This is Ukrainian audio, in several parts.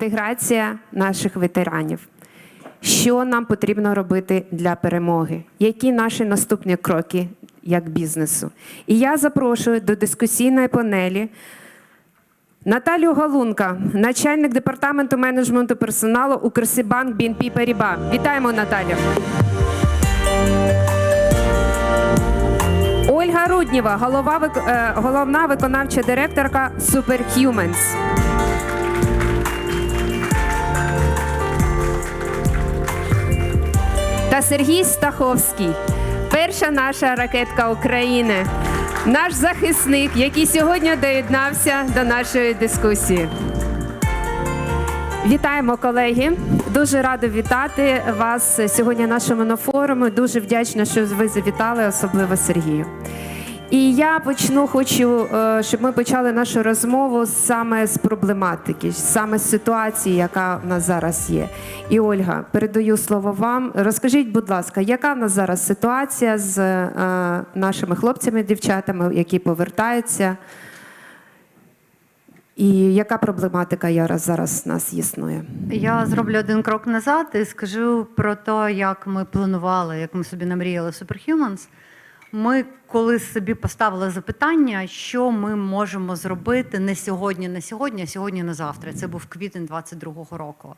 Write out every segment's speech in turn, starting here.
реінтеграція наших ветеранів. Що нам потрібно робити для перемоги? Які наші наступні кроки як бізнесу? І я запрошую до дискусійної панелі Наталію Галунка, начальник департаменту менеджменту персоналу Укрсибанк BNP Paribas. Вітаємо, Наталю. Ольга Руднєва, голова, е, головна виконавча директорка Superhumans. Сергій Стаховський, перша наша ракетка України, наш захисник, який сьогодні доєднався до нашої дискусії. Вітаємо, колеги. Дуже рада вітати вас сьогодні нашому на форумі. Дуже вдячна, що ви завітали, особливо Сергію. І я почну, хочу, е, щоб ми почали нашу розмову саме з проблематики, саме з ситуації, яка в нас зараз є. І Ольга, передаю слово вам. Розкажіть, будь ласка, яка в нас зараз ситуація з е, нашими хлопцями, дівчатами, які повертаються? І яка проблематика зараз зараз в нас існує? Я зроблю один крок назад і скажу про те, як ми планували, як ми собі намріяли Superhumans. Ми коли собі поставили запитання, що ми можемо зробити не сьогодні, на сьогодні, а сьогодні на завтра. Це був квітень 22-го року.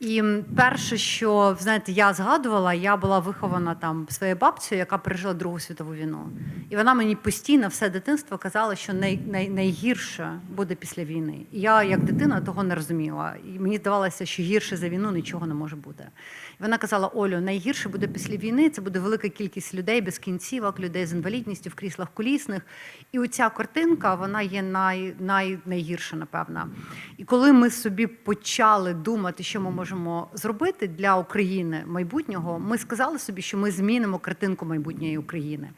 І перше, що знаєте, я згадувала, я була вихована там своєю бабцею, яка пережила Другу світову війну. І вона мені постійно все дитинство казала, що най, най, найгірше буде після війни. І я, як дитина, того не розуміла. І мені здавалося, що гірше за війну нічого не може бути. Вона казала: Олю, найгірше буде після війни. Це буде велика кількість людей без кінцівок, людей з інвалідністю в кріслах колісних. І оця картинка вона є най, най, найгірша, напевно. І коли ми собі почали думати, що ми можемо зробити для України майбутнього, ми сказали собі, що ми змінимо картинку майбутньої України.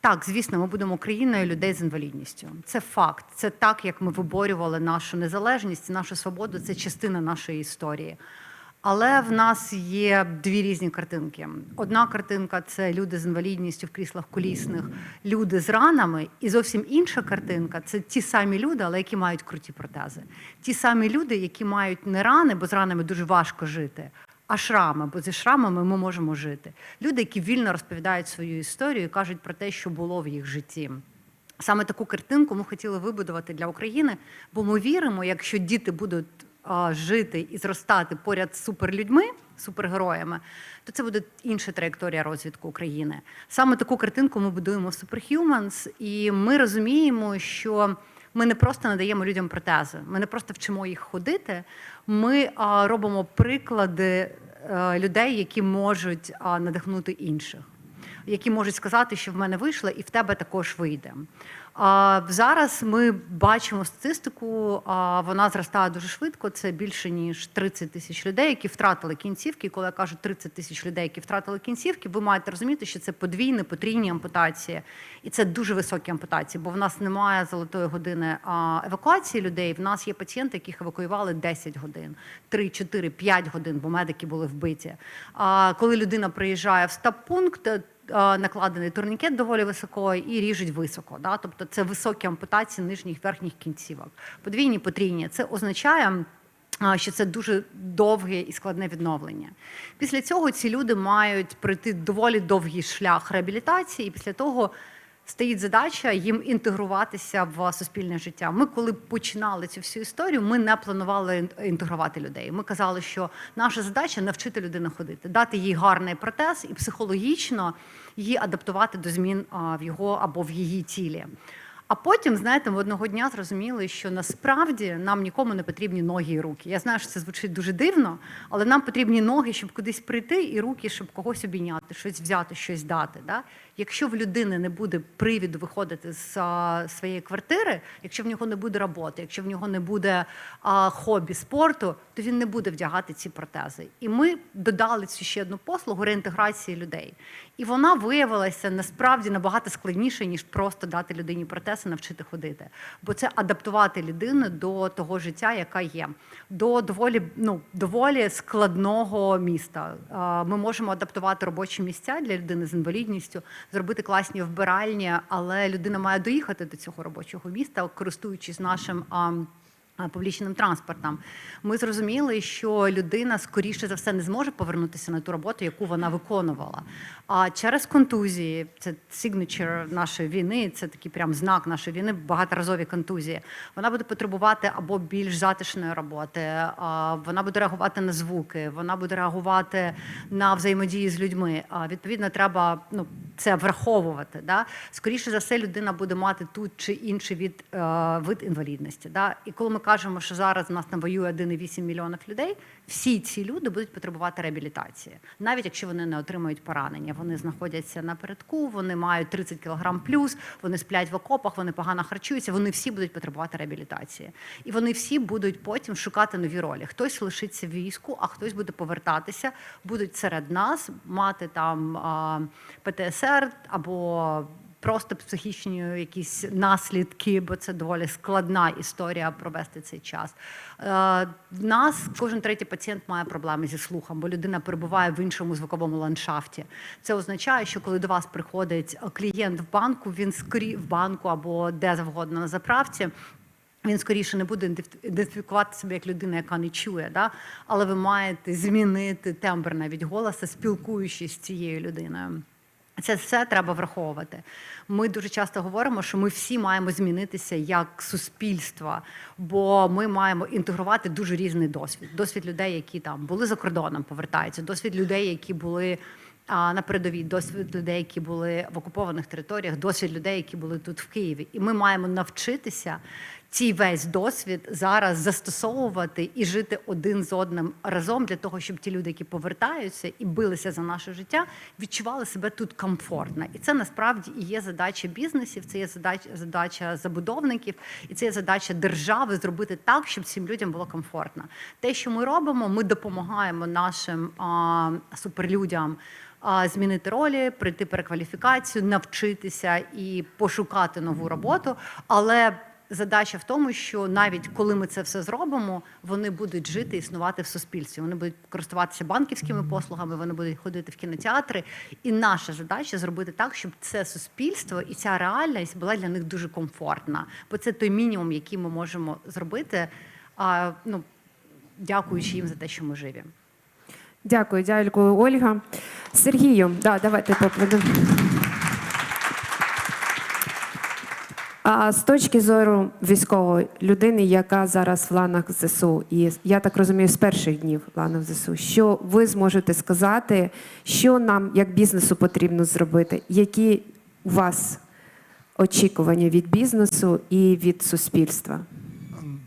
Так, звісно, ми будемо країною людей з інвалідністю. Це факт. Це так, як ми виборювали нашу незалежність, нашу свободу. Це частина нашої історії. Але в нас є дві різні картинки. Одна картинка це люди з інвалідністю в кріслах колісних, люди з ранами, і зовсім інша картинка це ті самі люди, але які мають круті протези. Ті самі люди, які мають не рани, бо з ранами дуже важко жити. А шрами, бо зі шрамами ми можемо жити. Люди, які вільно розповідають свою історію і кажуть про те, що було в їх житті. Саме таку картинку ми хотіли вибудувати для України, бо ми віримо, якщо діти будуть жити і зростати поряд з суперлюдьми, супергероями, то це буде інша траєкторія розвитку України. Саме таку картинку ми будуємо в Superhumans, і ми розуміємо, що ми не просто надаємо людям протези, ми не просто вчимо їх ходити. Ми робимо приклади е, людей, які можуть надихнути інших які можуть сказати, що в мене вийшло, і в тебе також вийде. Зараз ми бачимо статистику, вона зростає дуже швидко. Це більше ніж 30 тисяч людей, які втратили кінцівки. Коли я кажу 30 тисяч людей, які втратили кінцівки, ви маєте розуміти, що це подвійні, потрійні ампутації, і це дуже високі ампутації, бо в нас немає золотої години евакуації людей. В нас є пацієнти, яких евакуювали 10 годин, 3, 4, 5 годин, бо медики були вбиті. А коли людина приїжджає в стаб-пункт, е, накладений турнікет доволі високо і ріжуть високо. Да? Тобто це високі ампутації нижніх верхніх кінцівок. Подвійні, потрійні. Це означає. Що це дуже довге і складне відновлення. Після цього ці люди мають пройти доволі довгий шлях реабілітації, і після того стоїть задача їм інтегруватися в суспільне життя. Ми, коли починали цю всю історію, ми не планували інтегрувати людей. Ми казали, що наша задача навчити людину ходити, дати їй гарний протез і психологічно її адаптувати до змін в його або в її тілі. А потім, знаєте, ми одного дня зрозуміли, що насправді нам нікому не потрібні ноги і руки. Я знаю, що це звучить дуже дивно, але нам потрібні ноги, щоб кудись прийти, і руки, щоб когось обійняти, щось взяти, щось дати. Да? Якщо в людини не буде привіду виходити з а, своєї квартири, якщо в нього не буде роботи, якщо в нього не буде а, хобі спорту, то він не буде вдягати ці протези. І ми додали цю ще одну послугу реінтеграції людей. І вона виявилася насправді набагато складніше, ніж просто дати людині протез і навчити ходити. Бо це адаптувати людину до того життя, яка є, до доволі ну доволі складного міста. Ми можемо адаптувати робочі місця для людини з інвалідністю, зробити класні вбиральні, але людина має доїхати до цього робочого міста, користуючись нашим. Публічним транспортом, ми зрозуміли, що людина скоріше за все не зможе повернутися на ту роботу, яку вона виконувала. А через контузії, це signature нашої війни, це такий прям знак нашої війни, багаторазові контузії. Вона буде потребувати або більш затишної роботи, вона буде реагувати на звуки, вона буде реагувати на взаємодії з людьми. Відповідно, треба ну, це враховувати. Да? Скоріше за все, людина буде мати тут чи інший від, е, вид інвалідності. Да? І коли ми кажемо, що зараз у нас там воює 1,8 мільйонів людей, всі ці люди будуть потребувати реабілітації, навіть якщо вони не отримують поранення. Вони знаходяться на передку, вони мають 30 кг плюс, вони сплять в окопах, вони погано харчуються. Вони всі будуть потребувати реабілітації, і вони всі будуть потім шукати нові ролі. Хтось лишиться в війську, а хтось буде повертатися, будуть серед нас мати там ПТСР або просто психічні якісь наслідки, бо це доволі складна історія провести цей час. Е, В нас кожен третій пацієнт має проблеми зі слухом, бо людина перебуває в іншому звуковому ландшафті. Це означає, що коли до вас приходить клієнт в банку, він скорі в банку або де завгодно на заправці. Він скоріше не буде ідентифікувати себе як людина, яка не чує, да? але ви маєте змінити тембр навіть голоса, спілкуючись з цією людиною. Це все треба враховувати. Ми дуже часто говоримо, що ми всі маємо змінитися як суспільство, бо ми маємо інтегрувати дуже різний досвід. Досвід людей, які там були за кордоном, повертаються, досвід людей, які були на передовій, досвід людей, які були в окупованих територіях, досвід людей, які були тут в Києві. І ми маємо навчитися цей весь досвід зараз застосовувати і жити один з одним разом для того, щоб ті люди, які повертаються і билися за наше життя, відчували себе тут комфортно. І це насправді і є задача бізнесів, це є задача, задача забудовників, і це є задача держави зробити так, щоб цим людям було комфортно. Те, що ми робимо, ми допомагаємо нашим а, суперлюдям. Змінити ролі, пройти перекваліфікацію, навчитися і пошукати нову роботу. Але задача в тому, що навіть коли ми це все зробимо, вони будуть жити існувати в суспільстві. Вони будуть користуватися банківськими послугами, вони будуть ходити в кінотеатри. І наша задача зробити так, щоб це суспільство і ця реальність була для них дуже комфортна. Бо це той мінімум, який ми можемо зробити. А, ну, дякуючи їм за те, що ми живі. Дякую, дякую, Ольга. Сергію, да, давайте поплодимо. А з точки зору військової людини, яка зараз в ланах ЗСУ, і я так розумію, з перших днів ланах ЗСУ, що ви зможете сказати, що нам як бізнесу потрібно зробити? Які у вас очікування від бізнесу і від суспільства?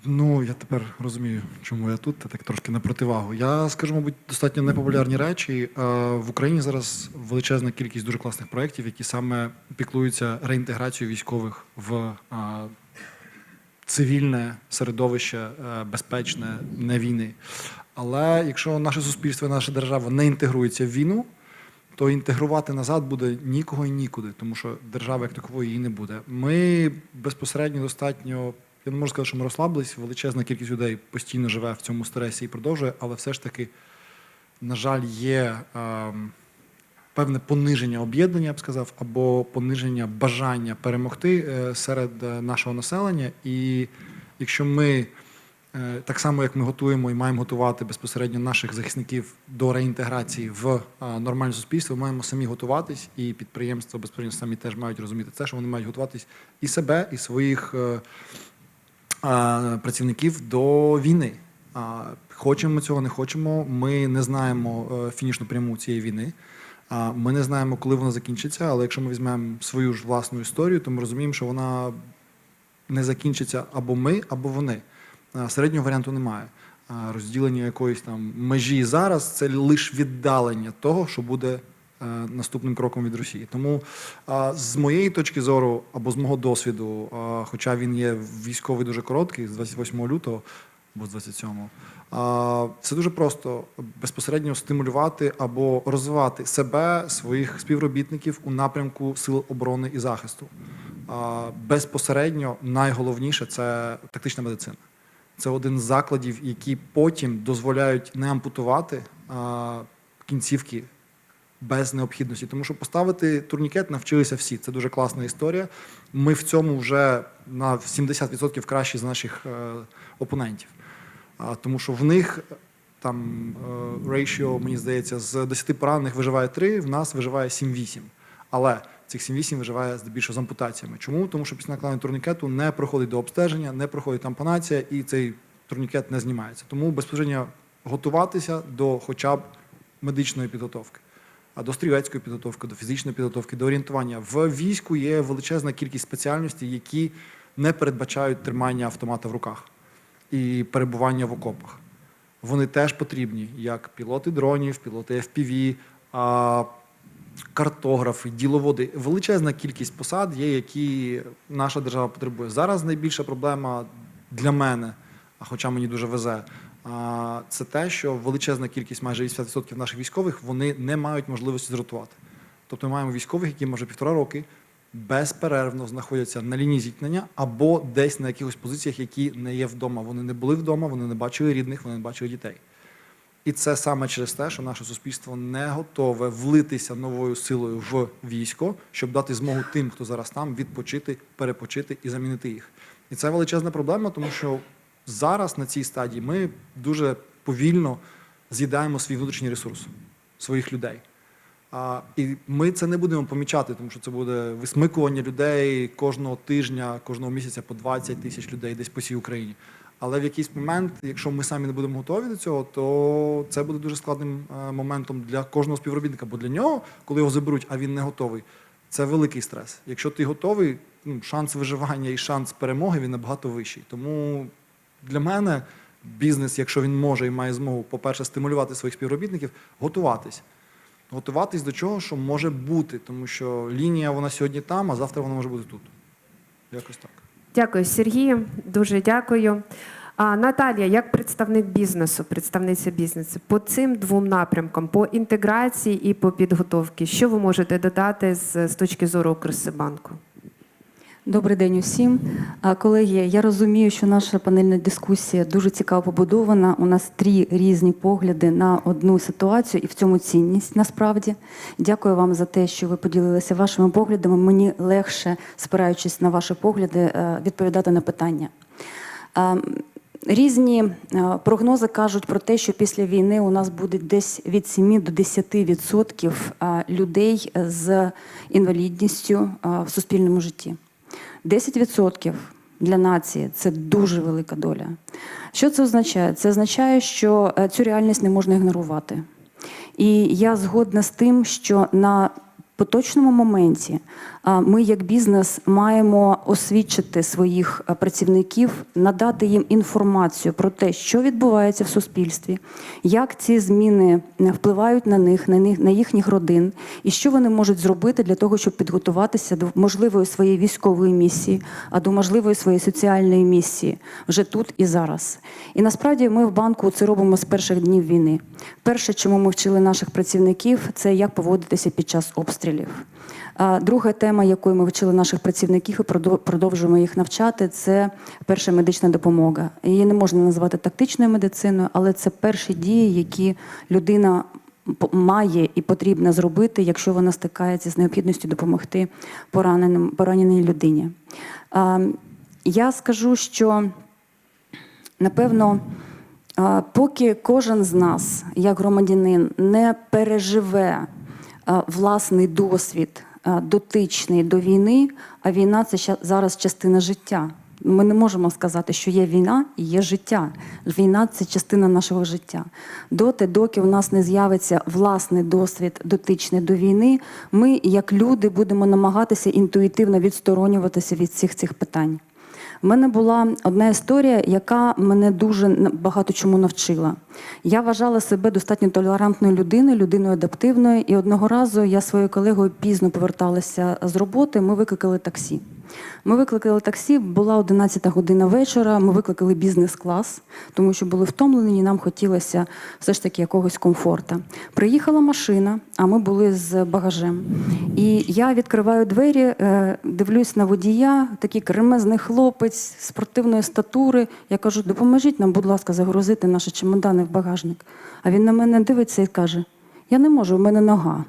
Ну, я тепер розумію, чому я тут, так трошки на противагу. Я скажу, мабуть, достатньо непопулярні речі. Е, В Україні зараз величезна кількість дуже класних проєктів, які саме піклуються реінтеграцією військових в е, цивільне середовище, е, безпечне, не війни. Але якщо наше суспільство, наша держава не інтегрується в війну, то інтегрувати назад буде нікого і нікуди, тому що держави як такової її не буде. Ми безпосередньо достатньо. Я не можу сказати, що ми розслабились. Величезна кількість людей постійно живе в цьому стресі і продовжує, але все ж таки, на жаль, є ем, певне пониження об'єднання, я б сказав, або пониження бажання перемогти е, серед е, нашого населення. І якщо ми Е, Так само, як ми готуємо і маємо готувати безпосередньо наших захисників до реінтеграції в а, нормальне суспільство, ми маємо самі готуватись, і підприємства безпосередньо самі теж мають розуміти це, що вони мають готуватись і себе, і своїх е, працівників до війни. Хочемо ми цього, не хочемо. Ми не знаємо е, фінішну пряму цієї війни. Ми не знаємо, коли вона закінчиться, але якщо ми візьмемо свою ж власну історію, то ми розуміємо, що вона не закінчиться або ми, або вони. Середнього варіанту немає. Розділення якоїсь там межі зараз це лише віддалення того, що буде наступним кроком від Росії. Тому з моєї точки зору, або з мого досвіду, хоча він є військовий дуже короткий, з 28 лютого або з 27-го, це дуже просто безпосередньо стимулювати або розвивати себе, своїх співробітників у напрямку сил оборони і захисту. Безпосередньо найголовніше це тактична медицина. Це один з закладів, які потім дозволяють не ампутувати кінцівки без необхідності. Тому що поставити турнікет навчилися всі. Це дуже класна історія. Ми в цьому вже на 70% кращі з наших е, опонентів. Тому що в них там рейшіо, мені здається, з 10 поранених виживає 3, в нас виживає 7-8. Але цих 7-8 виживає здебільшого з ампутаціями. Чому? Тому що після накладення турнікету не проходить до обстеження, не проходить ампутація, і цей турнікет не знімається. Тому безпосередньо готуватися до хоча б медичної підготовки. До стрілецької підготовки, до фізичної підготовки, до орієнтування. В війську є величезна кількість спеціальностей, які не передбачають тримання автомата в руках і перебування в окопах. Вони теж потрібні, як пілоти дронів, пілоти FPV, картографи, діловоди. Величезна кількість посад є, які наша держава потребує. Зараз найбільша проблема для мене, а хоча мені дуже везе, це те, що величезна кількість, майже 80% наших військових, вони не мають можливості зротувати. Тобто ми маємо військових, які може півтора роки безперервно знаходяться на лінії зіткнення або десь на якихось позиціях, які не є вдома. Вони не були вдома, вони не бачили рідних, вони не бачили дітей. І це саме через те, що наше суспільство не готове влитися новою силою в військо, щоб дати змогу тим, хто зараз там, відпочити, перепочити і замінити їх. І це величезна проблема, тому що зараз на цій стадії ми дуже повільно з'їдаємо свій внутрішній ресурс своїх людей. А, і ми це не будемо помічати, тому що це буде висмикування людей кожного тижня, кожного місяця по 20 тисяч людей десь по всій Україні. Але в якийсь момент, якщо ми самі не будемо готові до цього, то це буде дуже складним е, моментом для кожного співробітника. Бо для нього, коли його заберуть, а він не готовий, це великий стрес. Якщо ти готовий, ну, шанс виживання і шанс перемоги він набагато вищий. Тому для мене бізнес, якщо він може і має змогу, по-перше, стимулювати своїх співробітників, готуватись. Готуватись до чого, що може бути, тому що лінія вона сьогодні там, а завтра вона може бути тут. Якось так. Дякую, Сергію. Дуже дякую. А, Наталія, як представник бізнесу, представниця бізнесу, по цим двом напрямкам, по інтеграції і по підготовці, що ви можете додати з, з точки зору Укрсибанку? Добрий день усім. Колеги, я розумію, що наша панельна дискусія дуже цікаво побудована. У нас три різні погляди на одну ситуацію, і в цьому цінність насправді. Дякую вам за те, що ви поділилися вашими поглядами. Мені легше, спираючись на ваші погляди, е, відповідати на питання. Різні е, прогнози кажуть про те, що після війни у нас буде десь від 7 до 10 відсотків е, людей з інвалідністю в суспільному житті. 10% для нації це дуже велика доля. Що це означає? Це означає, що е, цю реальність не можна ігнорувати. І я згодна з тим, що на поточному моменті ми, як бізнес, маємо освідчити своїх працівників, надати їм інформацію про те, що відбувається в суспільстві, як ці зміни е, впливають на них, на них, на їхніх родин, і що вони можуть зробити для того, щоб підготуватися до можливої своєї військової місії, а до можливої своєї соціальної місії вже тут і зараз. І насправді ми в банку це робимо з перших днів війни. Перше, чому ми вчили наших працівників, це як поводитися під час обстрілів. Друга тема, якою ми вчили наших працівників і продовжуємо їх навчати, це перша медична допомога. Її не можна назвати тактичною медициною, але це перші дії, які людина має і потрібно зробити, якщо вона стикається з необхідністю допомогти пораненим, пораненій людині. Я скажу, що напевно. Поки кожен з нас, як громадянин, не переживе власний досвід дотичний до війни, а війна це зараз частина життя. Ми не можемо сказати, що є війна і є життя. Війна це частина нашого життя. Доти, доки у нас не з'явиться власний досвід дотичний до війни, ми, як люди, будемо намагатися інтуїтивно відсторонюватися від всіх цих питань. Мене була одна історія, яка мене дуже багато чому навчила. Я вважала себе достатньо толерантною людиною, людиною адаптивною. І одного разу я своєю колегою пізно поверталася з роботи. Ми викликали таксі. Ми викликали таксі, була 11 година вечора. Ми викликали бізнес-клас, тому що були втомлені. Нам хотілося все ж таки якогось комфорта. Приїхала машина, а ми були з багажем. І я відкриваю двері, е, дивлюсь на водія, такий кремезний хлопець спортивної статури. Я кажу: допоможіть нам, будь ласка, загрузити наші чемодани в багажник. А він на мене дивиться і каже: Я не можу, в мене нога.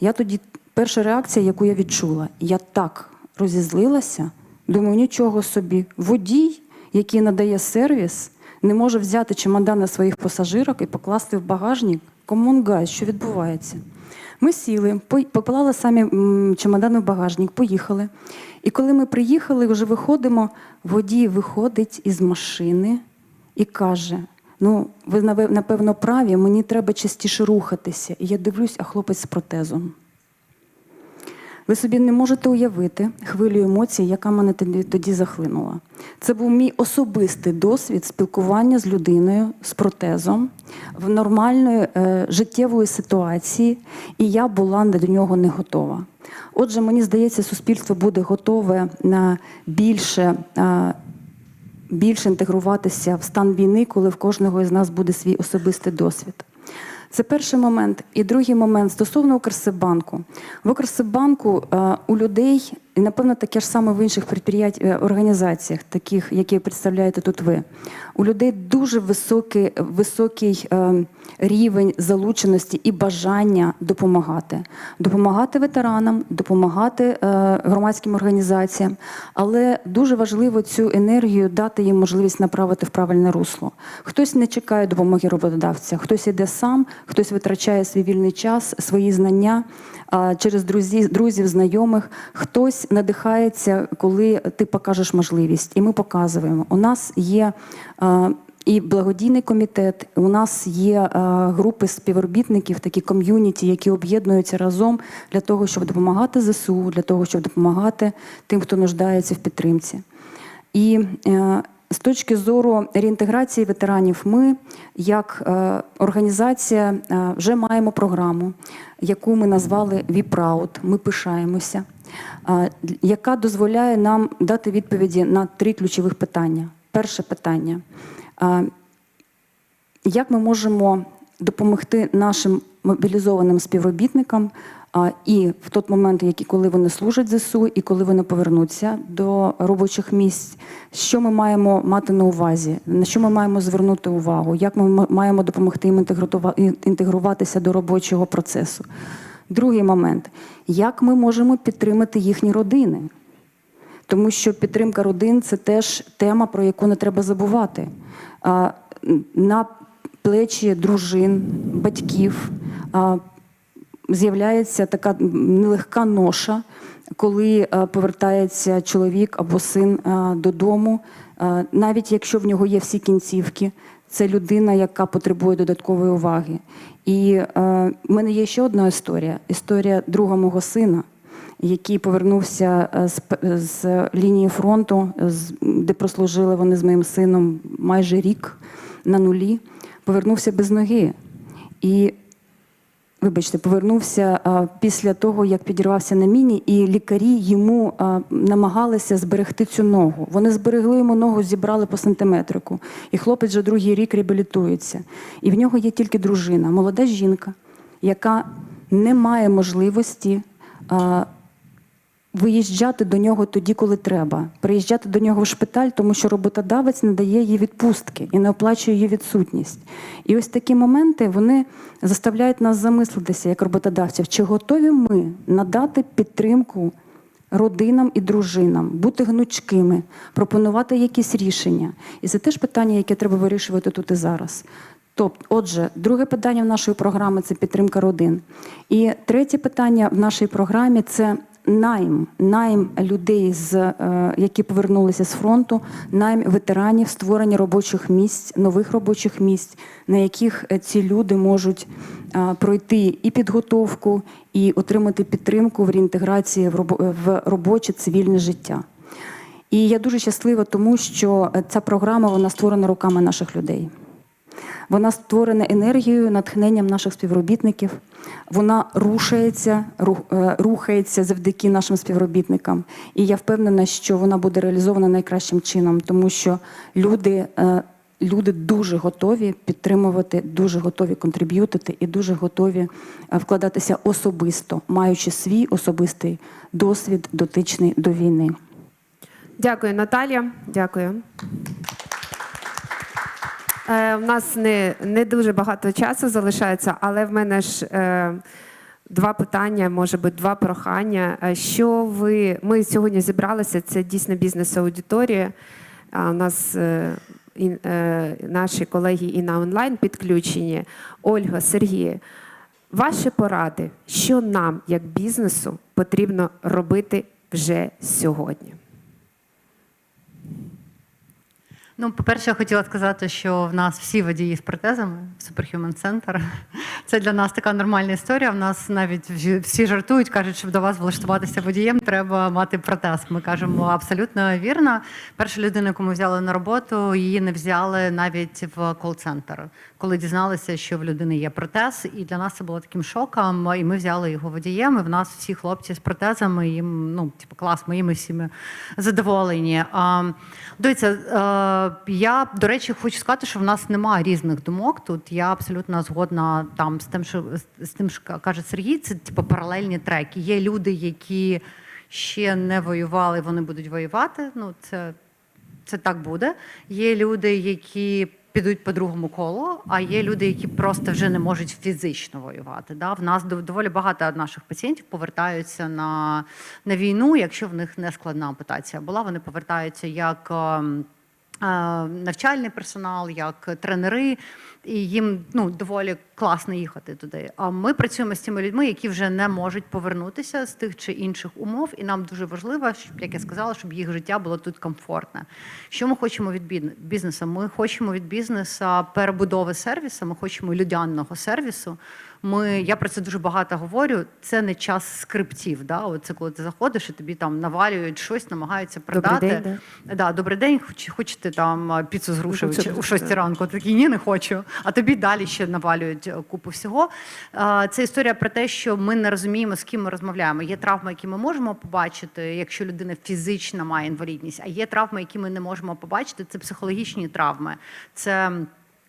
Я тоді перша реакція, яку я відчула, я так розізлилася, думаю, нічого собі. Водій, який надає сервіс, не може взяти чемодани своїх пасажирок і покласти в багажник. Комон що відбувається? Ми сіли, поклали самі чемодани в багажник, поїхали. І коли ми приїхали, вже виходимо, водій виходить із машини і каже: Ну, ви напевно праві, мені треба частіше рухатися. І я дивлюсь, а хлопець з протезом. Ви собі не можете уявити хвилю емоцій, яка мене тоді, захлинула. Це був мій особистий досвід спілкування з людиною з протезом в нормальної е, життєвої ситуації, і я була до нього не готова. Отже, мені здається, суспільство буде готове на більше. е, більше інтегруватися в стан війни, коли в кожного із нас буде свій особистий досвід. Це перший момент. І другий момент стосовно Укрсиббанку. В Укрсиббанку е, у людей, і напевно таке ж саме в інших е, організаціях, таких, які представляєте тут ви, у людей дуже високий, високий е, рівень залученості і бажання допомагати. Допомагати ветеранам, допомагати е, громадським організаціям, але дуже важливо цю енергію дати їм можливість направити в правильне русло. Хтось не чекає допомоги роботодавця, хтось іде сам, хтось витрачає свій вільний час, свої знання а, через друзів, друзів, знайомих. Хтось надихається, коли ти покажеш можливість, і ми показуємо. У нас є. а, і благодійний комітет. У нас є е, групи співробітників, такі ком'юніті, які об'єднуються разом для того, щоб допомагати ЗСУ, для того, щоб допомагати тим, хто нуждається в підтримці. І е, з точки зору реінтеграції ветеранів, ми, як е, організація, е, вже маємо програму, яку ми назвали «WeProud», Ми пишаємося, е, яка дозволяє нам дати відповіді на три ключових питання. Перше питання. як ми можемо допомогти нашим мобілізованим співробітникам і в той момент, які коли вони служать ЗСУ, і коли вони повернуться до робочих місць, що ми маємо мати на увазі, на що ми маємо звернути увагу, як ми маємо допомогти їм інтегруватися до робочого процесу. Другий момент, як ми можемо підтримати їхні родини. Тому що підтримка родин це теж тема, про яку не треба забувати. На плечі дружин, батьків з'являється така нелегка ноша, коли повертається чоловік або син додому, навіть якщо в нього є всі кінцівки. Це людина, яка потребує додаткової уваги. І е, в мене є ще одна історія: історія друга мого сина, який повернувся е, з, з лінії фронту, з- де прослужили вони з моїм сином майже рік на нулі, повернувся без ноги. І, вибачте, повернувся а, після того, як підірвався на міні, і лікарі йому а, намагалися зберегти цю ногу. Вони зберегли йому ногу, зібрали по сантиметрику. І хлопець вже другий рік реабілітується. І в нього є тільки дружина, молода жінка, яка не має можливості. а, Виїжджати до нього тоді, коли треба, приїжджати до нього в шпиталь, тому що роботодавець не дає їй відпустки і не оплачує її відсутність. І ось такі моменти вони заставляють нас замислитися як роботодавців, чи готові ми надати підтримку родинам і дружинам, бути гнучкими, пропонувати якісь рішення. І це теж питання, яке треба вирішувати тут і зараз. Тобто, отже, друге питання в нашої програми це підтримка родин. І третє питання в нашій програмі це найм, найм людей, з, е, які повернулися з фронту, найм ветеранів, створення робочих місць, нових робочих місць, на яких е, ці люди можуть е, пройти і підготовку, і отримати підтримку в реінтеграції в робоче цивільне життя. І я дуже щаслива, тому що ця програма вона створена руками наших людей. Вона створена енергією, натхненням наших співробітників. Вона рушається, е, рухається завдяки нашим співробітникам. І я впевнена, що вона буде реалізована найкращим чином, тому що люди, е, люди дуже готові підтримувати, дуже готові контриб'ютити і дуже готові е, вкладатися особисто, маючи свій особистий досвід дотичний до війни. Дякую, Наталія. Дякую. Е, у нас не, не дуже багато часу залишається, але в мене ж е, Два питання, може бути, два прохання. Е, Що ви ми сьогодні зібралися? Це дійсно бізнес-аудиторія. А у нас е, е, наші колеги і на онлайн підключені. Ольга, Сергій, ваші поради, що нам, як бізнесу, потрібно робити вже сьогодні? Ну, по-перше, я хотіла сказати, що в нас всі водії з протезами Superhuman Center. Це для нас така нормальна історія. В нас навіть всі жартують, кажуть, щоб до вас влаштуватися водієм, треба мати протез. Ми кажемо абсолютно вірно. Перша людина, яку ми взяли на роботу, її не взяли навіть в кол-центр, коли дізналися, що в людини є протез. І для нас це було таким шоком. І ми взяли його водієм. І в нас всі хлопці з протезами, їм ну, типу, клас, ми їм всіми задоволені. А, Дивіться, е, я, до речі, хочу сказати, що в нас немає різних думок. Тут я абсолютно згодна там з тим, що з тим, що каже Сергій, це типу паралельні треки. Є люди, які ще не воювали, вони будуть воювати. Ну, це, це так буде. Є люди, які підуть по другому колу, а є люди, які просто вже не можуть фізично воювати. Да? В нас доволі багато наших пацієнтів повертаються на, на війну, якщо в них не складна ампутація була. Вони повертаються як. Навчальний персонал, як тренери, і їм ну доволі класно їхати туди. А ми працюємо з тими людьми, які вже не можуть повернутися з тих чи інших умов, і нам дуже важливо, щоб як я сказала, щоб їх життя було тут комфортне. Що ми хочемо від бізнесу? Ми хочемо від бізнесу перебудови сервісу, ми хочемо людянного сервісу. Ми, я про це дуже багато говорю. Це не час скриптів. Да? От це коли ти заходиш і тобі там навалюють щось, намагаються Добрий продати. день, Да, добрий день, хоч, хочете там піцу з грушею чи- у 6 ранку. Такий ні, не хочу. А тобі далі ще навалюють е, купу всього. Це історія про те, що ми не розуміємо, з ким ми розмовляємо. Є травми, які ми можемо побачити, якщо людина фізично має інвалідність, а є травми, які ми не можемо побачити. Це психологічні травми. Це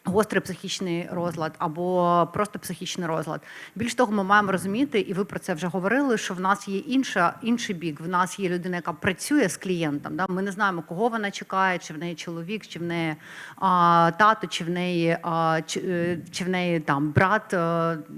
Гострий психічний розлад або просто психічний розлад. Більш того, ми маємо розуміти, і ви про це вже говорили, що в нас є інша, інший бік. В нас є людина, яка працює з клієнтом. Да? Ми не знаємо, кого вона чекає, чи в неї чоловік, чи в неї а, тато, чи в неї, а, чи, е, чи в неї там брат е,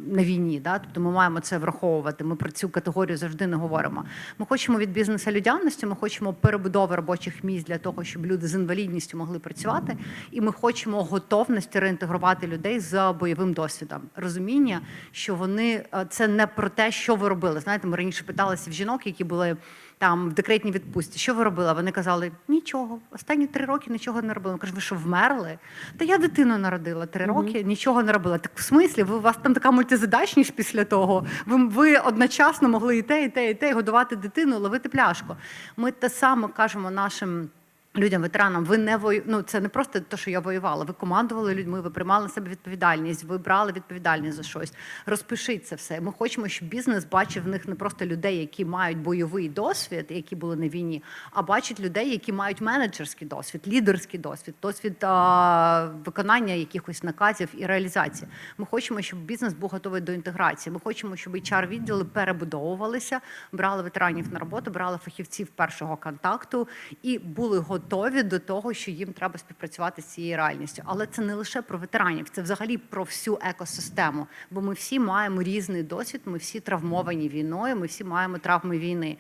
на війні. Да? Тобто ми маємо це враховувати. Ми про цю категорію завжди не говоримо. Ми хочемо від бізнесу людяності, ми хочемо перебудови робочих місць для того, щоб люди з інвалідністю могли працювати, і ми хочемо готовності реінтегрувати людей з бойовим досвідом. Розуміння, що вони е, це не про те, що ви робили. Знаєте, ми раніше питалися в жінок, які були. Там в декретній відпустці, що ви робили? Вони казали, нічого. Останні три роки нічого не робила. Я кажу, ви що вмерли? Та я дитину народила три роки, нічого не робила. Так в смислі, ви у вас там така мультизадачність після того. Ви, ви одночасно могли і те, і те, і те, і годувати дитину, ловити пляшку. Ми те саме кажемо нашим. Людям, ветеранам, ви не вою... ну це не просто те, що я воювала. Ви командували людьми, ви приймали на себе відповідальність, ви брали відповідальність за щось. Розпишіть це все. Ми хочемо, щоб бізнес бачив в них не просто людей, які мають бойовий досвід, які були на війні, а бачить людей, які мають менеджерський досвід, лідерський досвід, досвід а, виконання якихось наказів і реалізації. Ми хочемо, щоб бізнес був готовий до інтеграції. Ми хочемо, щоб hr відділи перебудовувалися, брали ветеранів на роботу, брали фахівців першого контакту і були готові до того, що їм треба співпрацювати з цією реальністю. Але це не лише про ветеранів, це взагалі про всю екосистему. Бо ми всі маємо різний досвід, ми всі травмовані війною, ми всі маємо травми війни.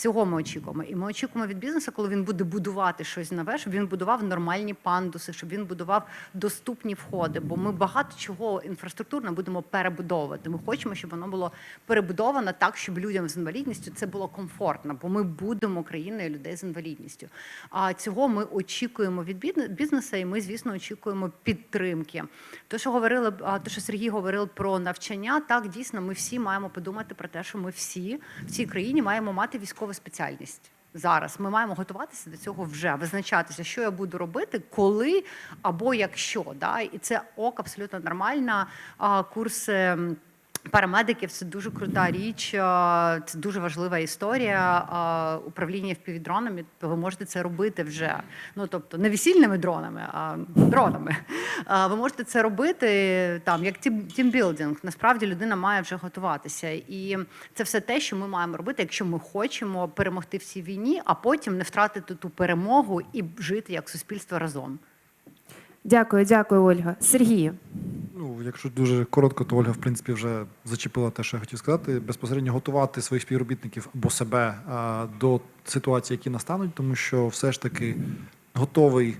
Цього ми очікуємо. І ми очікуємо від бізнесу, коли він буде будувати щось нове, щоб він будував нормальні пандуси, щоб він будував доступні входи. Бо ми багато чого інфраструктурно будемо перебудовувати. Ми хочемо, щоб воно було перебудовано так, щоб людям з інвалідністю це було комфортно, бо ми будемо країною людей з інвалідністю. А цього ми очікуємо від бізнесу, і ми, звісно, очікуємо підтримки. То, що говорили, то, що Сергій говорив про навчання, так дійсно, ми всі маємо подумати про те, що ми всі в цій країні маємо мати військову спеціальність. Зараз ми маємо готуватися до цього вже визначатися, що я буду робити, коли або якщо. Да? І це ок абсолютно нормальна. Курси. Парамедиків це дуже крута річ, це дуже важлива історія. Управління впівдронами, то ви можете це робити вже. Ну тобто не весільними дронами, а дронами. Ви можете це робити там, як тім- тімбілдинг. Насправді людина має вже готуватися. І це все те, що ми маємо робити, якщо ми хочемо перемогти в цій війні, а потім не втратити ту перемогу і жити як суспільство разом. Дякую, дякую, Ольга. Сергію. Ну, якщо дуже коротко, то Ольга, в принципі, вже зачепила те, що я хотів сказати. Безпосередньо готувати своїх співробітників або себе а, до ситуацій, які настануть, тому що все ж таки готовий,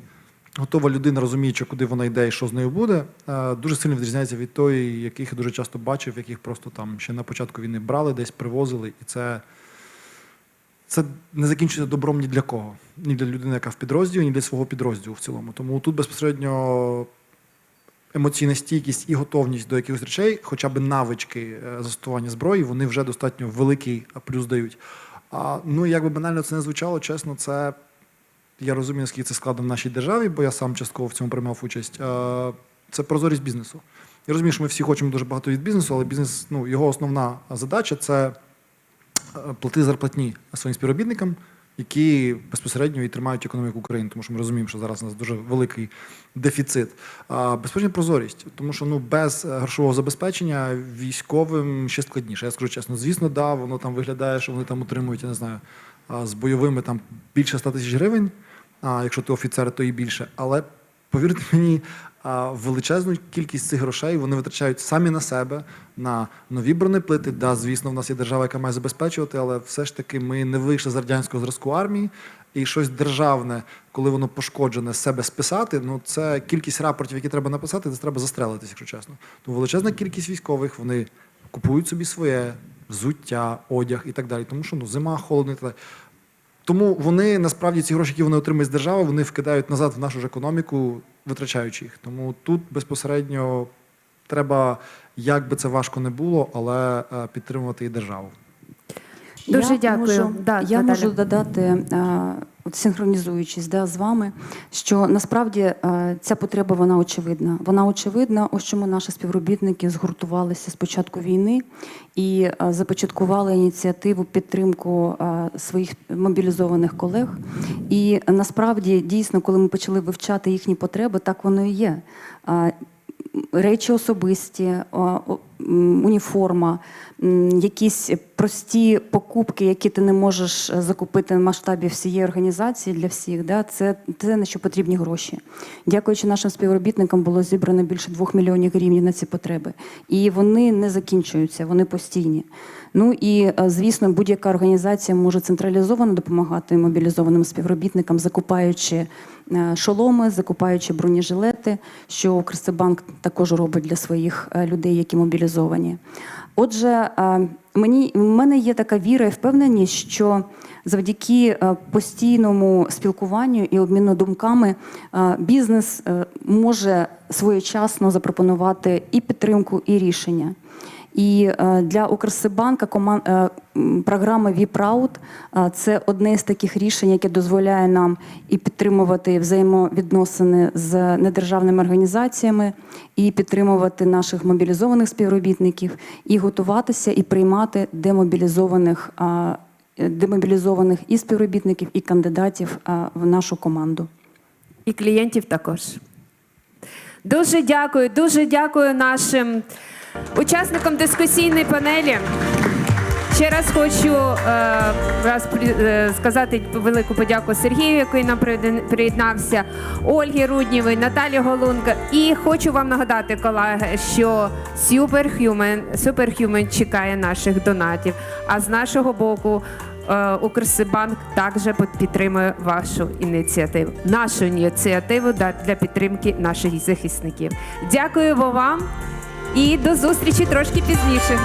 готова людина, розуміючи, куди вона йде і що з нею буде, дуже сильно відрізняється від тої, яких я дуже часто бачив, яких просто там ще на початку війни брали, десь привозили, і це. Це не закінчується добром ні для кого, ні для людини, яка в підрозділі, ні для свого підрозділу в цілому. Тому тут безпосередньо емоційна стійкість і готовність до якихось речей, хоча б навички е, застосування зброї, вони вже достатньо великий плюс дають. А, ну, як би банально це не звучало, чесно, це я розумію, наскільки це складно в нашій державі, бо я сам частково в цьому приймав участь. Е, Це прозорість бізнесу. Я розумію, що ми всі хочемо дуже багато від бізнесу, але бізнес, ну, його основна задача це плати зарплатні своїм співробітникам, які безпосередньо і тримають економіку України, тому що ми розуміємо, що зараз у нас дуже великий дефіцит. А, Безпосередньо прозорість, тому що ну без е, грошового забезпечення військовим ще складніше. Я скажу чесно, звісно, да, воно там виглядає, що вони там отримують, я не знаю, з бойовими там більше 100 тисяч гривень. А якщо ти офіцер, то і більше. Але повірте мені, величезну кількість цих грошей вони витрачають самі на себе, на нові бронеплити. Да, звісно, в нас є держава, яка має забезпечувати, але все ж таки ми не вийшли з радянського зразку армії. І щось державне, коли воно пошкоджене, себе списати, ну це кількість рапортів, які треба написати, це треба застрелитися, якщо чесно. Тому величезна кількість військових вони купують собі своє взуття, одяг і так далі. Тому що ну зима, холодно і так далі. Тому вони насправді ці гроші, які вони отримують з держави, вони вкидають назад в нашу ж економіку, витрачаючи їх. Тому тут безпосередньо треба, як би це важко не було, але е, підтримувати і державу. Дуже я дякую. Можу, Да, я Наталя. можу додати, е, от синхронізуючись да, з вами, що насправді е, ця потреба вона очевидна. Вона очевидна, ось чому наші співробітники згуртувалися з початку війни і е, започаткували ініціативу підтримку е, своїх мобілізованих колег. І насправді дійсно, коли ми почали вивчати їхні потреби, так воно і є. Речі особисті, уніформа, якісь прості покупки, які ти не можеш е, закупити в масштабі всієї організації для всіх. Да, це те, на що потрібні гроші. Дякуючи нашим співробітникам, було зібрано більше двох мільйонів гривень на ці потреби. І вони не закінчуються, вони постійні. Ну і е, звісно, будь-яка організація може централізовано допомагати мобілізованим співробітникам, закупаючи е, шоломи, закупаючи бронежилети, що Укрсибанк також робить для своїх людей, які мобілізовані. Отже, е, мені в мене є така віра і впевненість, що завдяки е, постійному спілкуванню і обміну думками е, бізнес може своєчасно запропонувати і підтримку, і рішення. І е, для Укрсибанка е, програма VPROUD – це одне з таких рішень, яке дозволяє нам і підтримувати взаємовідносини з недержавними організаціями, і підтримувати наших мобілізованих співробітників, і готуватися і приймати демобілізованих, е, демобілізованих і співробітників, і кандидатів в нашу команду. І клієнтів також. Дуже дякую, дуже дякую нашим учасникам дискусійної панелі. Ще раз хочу е, раз е, сказати велику подяку Сергію, який нам приєднався, Ольгі Руднєвій, Наталі Голунка. І хочу вам нагадати, колеги, що Superhuman, Superhuman чекає наших донатів. А з нашого боку е, Укрсибанк також підтримує вашу ініціативу, нашу ініціативу для підтримки наших захисників. Дякую вам і до зустрічі трошки пізніше.